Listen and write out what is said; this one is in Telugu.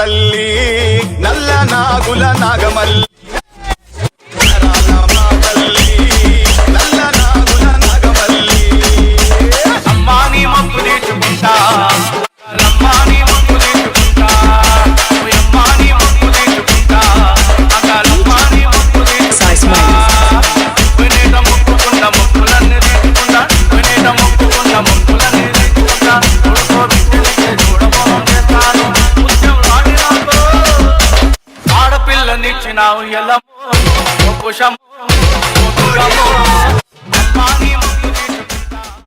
తల్లి నల్ల నాగుల నాగమల్లి. ఆడపిల్లనిచ్చినావు ఎల్లమో కుశము అమ్మాని